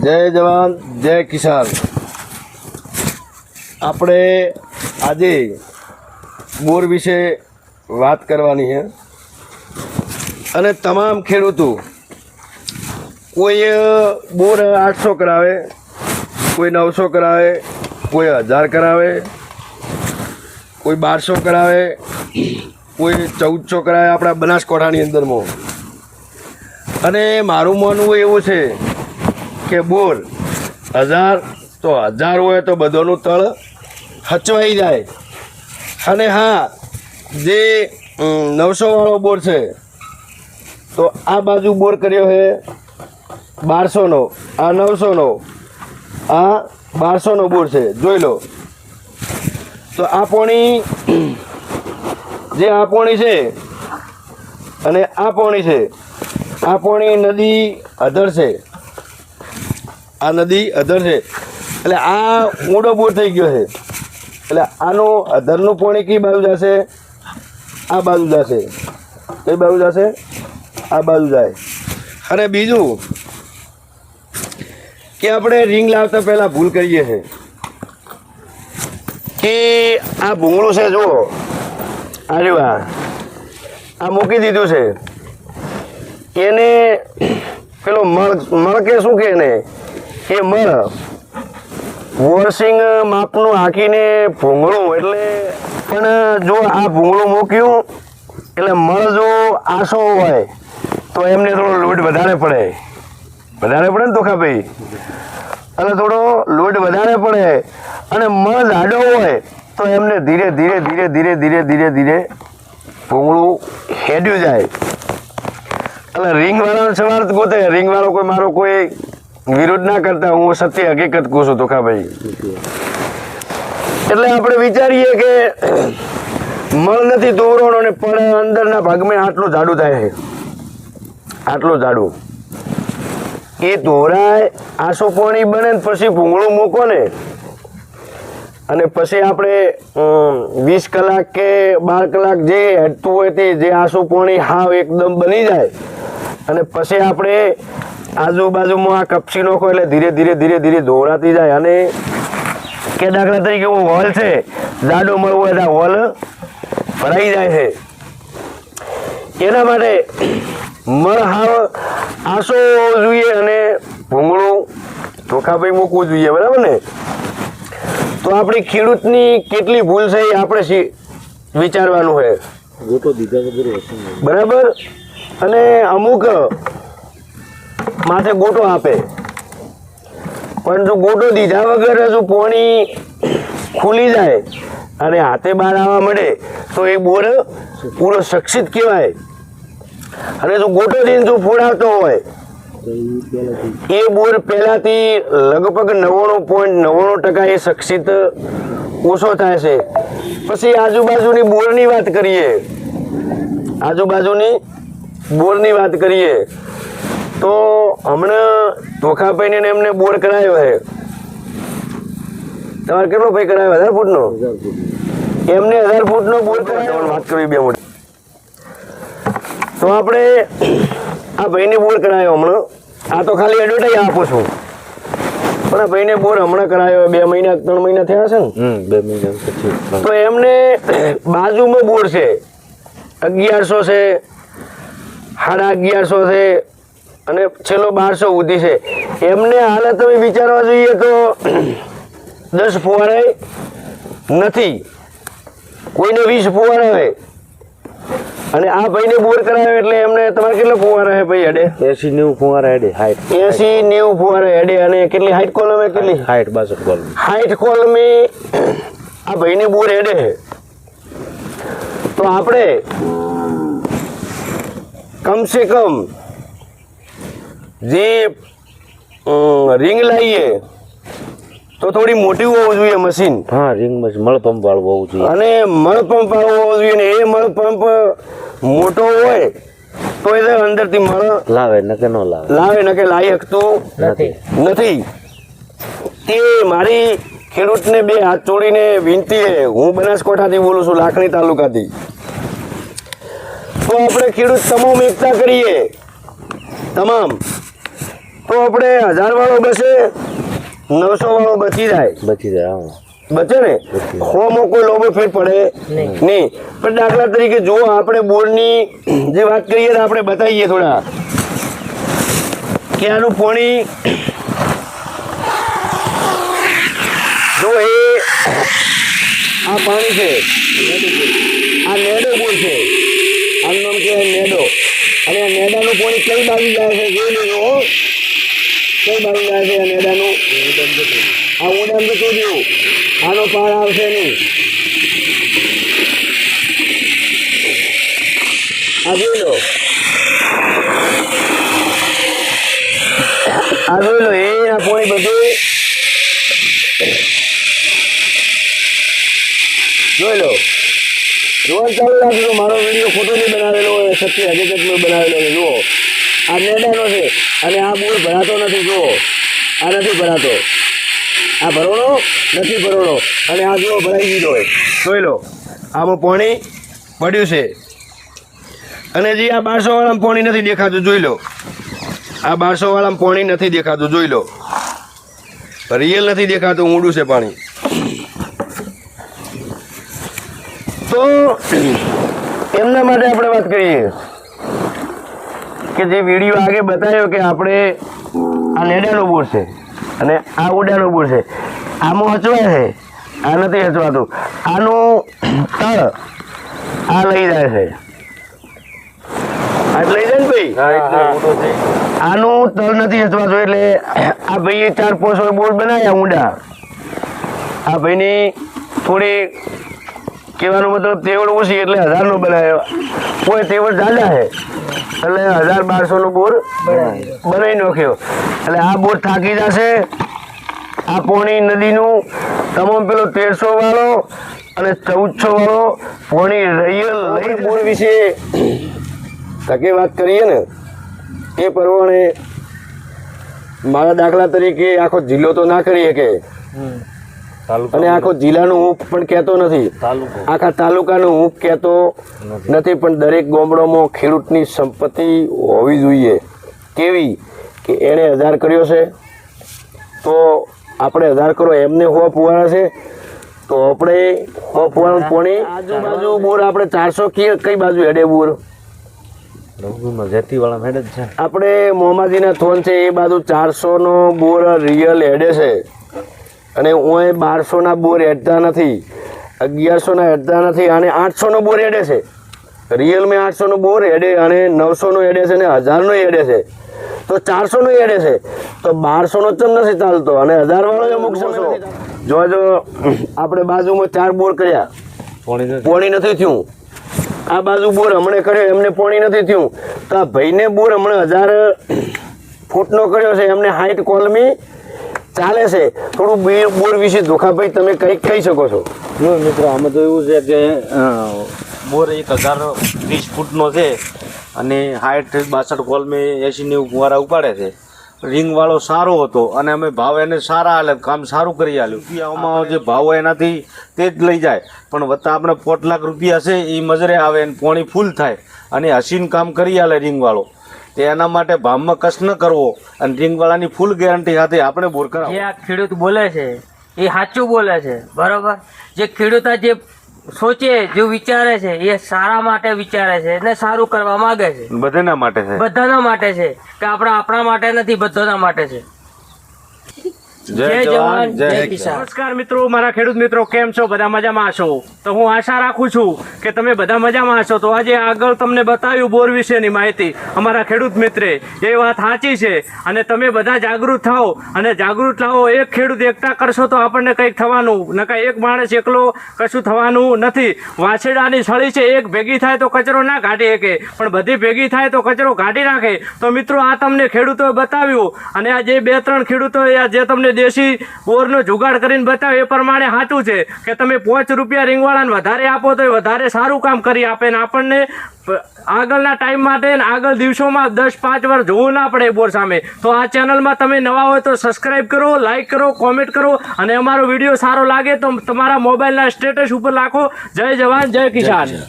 જય જવાન, જય કિસાન. આપણે આજે બોર વિશે વાત કરવાની છે. અને તમામ ખેડૂતો, કોઈ બોર આઠસો કરાવે, કોઈ નવસો કરાવે, કોઈ હજાર કરાવે, કોઈ બારસો કરાવે, કોઈ ચૌદસો કરાવે આપણા બનાસકાંઠાની અંદરમાં. અને મારું માનવું એવું છે કે બોર હજાર, તો હજાર હોય તો બધોનું તળ હચવાઈ જાય. અને હા, જે નવસો વાળો બોર છે, તો આ બાજુ બોર કર્યો છે બારસોનો, આ નવસોનો, આ બારસોનો બોર છે, જોઈ લો. તો આ પોણી, જે આ પોણી છે, અને આ પોણી છે, આ પોણી નદી અધર છે. આ નદી અધર છે. એટલે આ ઊંડો બોર થઈ ગયો છે. એટલે આનું અધરનું પાણી કઈ બાજુ જશે? આ બાજુ જશે. કઈ બાજુ જશે? આ બાજુ જાય. અને બીજું કે આપણે રિંગ લાવતા પહેલા ભૂલ કરીએ છીએ કે આ ભૂંગળું છે, જુઓ. આ રહ્યું આ. મૂકી દીધું છે. એને પેલો મળ મળ કે શું કે એને? એ મળ વોરસિંગ માપનું હાંકીને ભૂંગળું, એટલે પણ જો આ ભૂંગળું મૂક્યું, એટલે મળ જો આસો હોય, તો એમને થોડો લોડ વધારે પડે. વધારે પડે ને તોખાભાઈ અને થોડો લોડ વધારે પડે. અને મળ જાડો હોય, તો એમને ધીરે ધીરે ધીરે ધીરે ધીરે ધીરે ધીરે ભૂંગળું હેડ્યું જાય. એટલે રિંગવાળાનો સવાર ગોતે. રિંગ વાળો કોઈ મારો કોઈ વિરોધ ના કરતા હું સત્ય હકીકત કહું છું તોખાભાઈ એટલે આપણે વિચારીએ કે મળ નથી તોરણ અને પણ અંદરના ભાગમાં આટલું જાડું થાય છે. આટલું જાડું. એ દોરાય આસો પાણી બને પછી ભૂંગળું મૂકો ને. અને પછી આપણે વીસ કલાક કે બાર કલાક જે હેઠતું હોય તે જે આસુ પાણી હાવ એકદમ બની જાય. અને પછી આપણે આજુબાજુમાં આ કપસી નોખો એટલે ધીરે ધીરે ધીરે ધીરે દોરાતી જાય અને કે દાખલા તરીકે હું હોલ છે જાડો મળવું તો હોલ ભરાઈ જાય છે. એના માટે મળ હાવ આસો જોઈએ અને ભૂંગળું ધોખાભાઈ મૂકવું જોઈએ બરાબર ને? તો આપણી ખેડૂતની કેટલી ભૂલ છે એ આપણે વિચારવાનું છે. બરાબર? અને અમુક માથે ગોટો આપે. પણ જો ગોટો દીધા વગર જો પોણી ખુલી જાય અને હાથે બહાર આવવા મળે તો એ બોર પૂરો શિક્ષિત કહેવાય. અને જો ગોટો દઈને જો ફોડાવતો હોય, એ બોર પહેલાથી લગભગ નવ્વાણું પોઈન્ટ નવ્વાણું ટકા એ શિક્ષિત ઓછો થાય છે. પછી આજુબાજુની બોરની વાત કરીએ. આજુબાજુની બોરની વાત કરીએ, તો હમણાં ધોખાભાઈને ને એમને બોર કરાયો છે. તમારે કેટલો ભાઈ કરાયો હજાર ફૂટનો? નો એમને હજાર ફૂટનો બોર કરાયો વાત કરવી બે મોટી. તો આપણે આ ભાઈને બોર કરાયો હમણાં. આ તો ખાલી એડવર્ટાઈઝ આપું છું. પણ આ ભાઈને બોર હમણાં કરાયો બે મહિના ત્રણ મહિના થયા છે ને? બે મહિના તો એમને બાજુમાં બોર છે. અગિયારસો છે સાડા અગિયારસો છે અને છેલ્લો બારસો સુધી છે. એમને હાલત તમે વિચારવા જોઈએ તો દસ ફુવારે નથી. કોઈને વીસ ફુવારા હોય અને આ ભાઈને બોર કરાવ્યો એટલે એમને તમારે કેટલા ફુવારા છે ભાઈ હેડે? એસી નેવું ફુવારા હેડે હાઈટ એસી નેવું ફુવારા હેડે અને કેટલી હાઈટ કોલમ કેટલી? હાઈટ બાસઠ કોલમ હાઈટ કોલમી આ ભાઈને બોર હેડે છે. તો આપણે કમસે કમ જે રિંગ લાવીએ તો થોડી મોટી હોવું જોઈએ મશીન હા રિંગમાં મળ પંપ વાળું હોવું જોઈએ. અને મળપંપ વાળું હોવું જોઈએ ને એ મળપંપ મોટો હોય તો એ અંદરથી મળ લાવે નકે ન લાવે. લાવે ન કે લાવી શકતું નથી. નથી. તે મારી ખેડૂતને બે હાથ જોડીને વિનંતી છે. હું બનાસકોઠાથી બોલું છું લાખણી તાલુકાથી. તો આપણે ખેડૂત તમામ એકતા કરીએ. તમામ. તો આપણે હજાર વાળો બસે નવસો વાળો બચી જાય. બચી જાય હા. બચે ને? હોમાં કોઈ લોબો ફેર પડે. નહીં. પણ દાખલા તરીકે જો આપણે બોરની જે વાત કરીએ તો આપણે બતાવીએ થોડા. કે આનું પાણી જો એ આ પાણી છે. આ નેડો બોર છે. આનું નામ કહેવાય નેડો. અને આ નેડાનું પાણી કઈ બાજુ જાય છે? જોઈ લેજો હો. કઈ બાજુ જાય છે આ નેડાનું આ ઉડાન તો ચોર્યું આનો પાર આવશે નહીં. આ જોઈ લો. આ જોઈ લો, એના પોણી બધું. જોઈ લો. જોવાનું ચાલુ રાખજો, મારો વીડિયો ખોટો નહીં બનાવેલો હોય સત્ય હકીકતમાં બનાવેલો છે જુઓ. આ નેડાનો છે. અને આ મૂળ ભરાતો નથી, જુઓ. આ નથી ભરાતો. આ ભરોડો નથી ભરોડો. અને આ જુઓ, ભરાઈ દીધો હોય જોઈ લો, આમાં પાણી પડ્યું છે. અને જે આ બારસો વાળામાં પાણી નથી દેખાતું, જોઈ લો. આ બારસોવાળામાં પાણી નથી દેખાતું, જોઈ લો. રિયલ નથી દેખાતું, ઊંડું છે પાણી. તો, એમના માટે આપણે વાત કરીએ. કે જે વીડિયો આગે બતાવ્યો કે આપણે આ નેડાનો બોર છે અને આ ઉડાનો બોર છે. આમાં હચવાય છે. આ નથી હચવાતું આનું તળ આ લઈ જાય છે. લઈ જાય ને ભાઈ? આનું તળ નથી હચવાતું એટલે આ ભાઈએ ચાર પોસ બોર બનાવ્યા ઊંડા. આ ભાઈની થોડી કહેવાનો મતલબ તેવડ ઓછી એટલે હજારનો બનાવ્યો કોઈ તેવડ જાડા છે એટલે હજાર બારસોનો બોર બનાવી નાખ્યો. એટલે આ બોર થાકી જશે. આ પોણી નદીનું તમામ પેલો તેરસો વાળો અને ચૌદસો વાળો પોણી રિયલ લઈ બોર વિશે તકે વાત કરીએ ને એ પ્રમાણે મારા દાખલા તરીકે આખો જિલ્લો તો ના કરી શકે. અને આખો જિલ્લાનું હું પણ કહેતો નથી. આખા તાલુકાનું હું કહેતો નથી. પણ દરેક ગામડામાં ખેડૂતની સંપત્તિ હોવી જોઈએ. કેવી? કે એણે હજાર કર્યો છે તો આપણે હજાર કરો એમને હો ફુવારા છે તો આપણે હો ફુવારાનું પોણી આજુબાજુ બોર આપણે ચારસો કઈ કઈ બાજુ હેડે બોર? આપણે મોમાજીના થોન છે એ બાજુ ચારસોનો બોર રિયલ હેડે છે. અને હું બારસોના બોર હેડતા નથી અગિયારસોના હેડતા નથી અને આઠસોનો બોર હેડે છે. રિયલમી આઠસોનો બોર હેડે અને નવસોનો હેડે છે અને હજારનો હેડે છે. તો ચારસોનો હેડે છે. તો બારસોનો ચમ નથી ચાલતો અને હજાર વાળો જ અમુક સમય જો જો આપણે બાજુમાં ચાર બોર કર્યા. પોણી નથી થયું. આ બાજુ બોર હમણે કર્યો એમને પોણી નથી થયું. તો આ ભાઈને બોર હમણાં હજાર ફૂટનો કર્યો છે એમને હાઈટ કોલમી ચાલે છે. થોડું બે- બોર વિશે ધોખાભાઈ તમે કંઈક કહી શકો છો? જો મિત્રો, આમાં તો એવું છે કે બોર એક હજાર વીસ ફૂટનો છે અને હાઈટ બાસઠ કોલ મેં એસી નેવું ફુવારા ઉપાડે છે. રિંગવાળો સારો હતો અને અમે ભાવ એને સારા હાલે કામ સારું કરી આલ્યું. રૂપિયાઓમાં જે ભાવ એનાથી તે જ લઈ જાય. પણ વત્તા આપણે પોટ લાખ રૂપિયા છે એ મજરે આવે અને પોણી ફૂલ થાય. અને હસીન કામ કરી આલે રિંગવાળો. તે એના માટે ભામમાં કશ ન કરવો અને રિંગવાળાની ફૂલ ગેરંટી સાથે આપણે બોર કરાવો. જે આ ખેડૂત બોલે છે એ સાચું બોલે છે બરોબર? જે ખેડૂત આ જે સોચે જે વિચારે છે એ સારા માટે વિચારે છે ને સારું કરવા માંગે છે. બધાના માટે છે. બધાના માટે છે કે આપણા આપણા માટે નથી બધાના માટે છે. જય જવાન જય કિસાન. નમસ્કાર મિત્રો મારા ખેડૂત મિત્રો કેમ છો? બધા મજામાં હશો? તો હું આશા રાખું છું કે તમે બધા મજામાં હશો. તો આજે આગળ તમને બતાવ્યું બોર વિશેની માહિતી. અમારા ખેડૂત મિત્રે એ વાત સાચી છે અને તમે બધા જાગૃત થાઓ અને જાગૃત લાવો. એક ખેડૂત એકતા કરશો તો આપણને કંઈક થવાનું નકા એક માણસ એકલો કશું થવાનું નથી. વાછેડાની સળી છે એક ભેગી થાય તો કચરો ના કાઢી શકે. પણ બધી ભેગી થાય તો કચરો કાઢી નાખે. તો મિત્રો આ તમને ખેડૂતોએ બતાવ્યું અને આ જે બે ત્રણ ખેડૂતોએ આ જે તમને દેશી બોરનો જુગાડ કરીને બતાવે એ પ્રમાણે સાચું છે કે તમે પાંચ રૂપિયા રીંગવાળાને વધારે આપો તો વધારે સારું કામ કરી આપે ને આપણને આગળના ટાઈમ માટે આગળ દિવસોમાં દસ પાંચ વાર જોવું ના પડે બોર સામે. તો આ ચેનલમાં તમે નવા હોય તો સબસ્ક્રાઇબ કરો લાઇક કરો કોમેન્ટ કરો અને અમારો વીડિયો સારો લાગે તો તમારા મોબાઈલના સ્ટેટસ ઉપર લાખો. જય જવાન, જય કિસાન.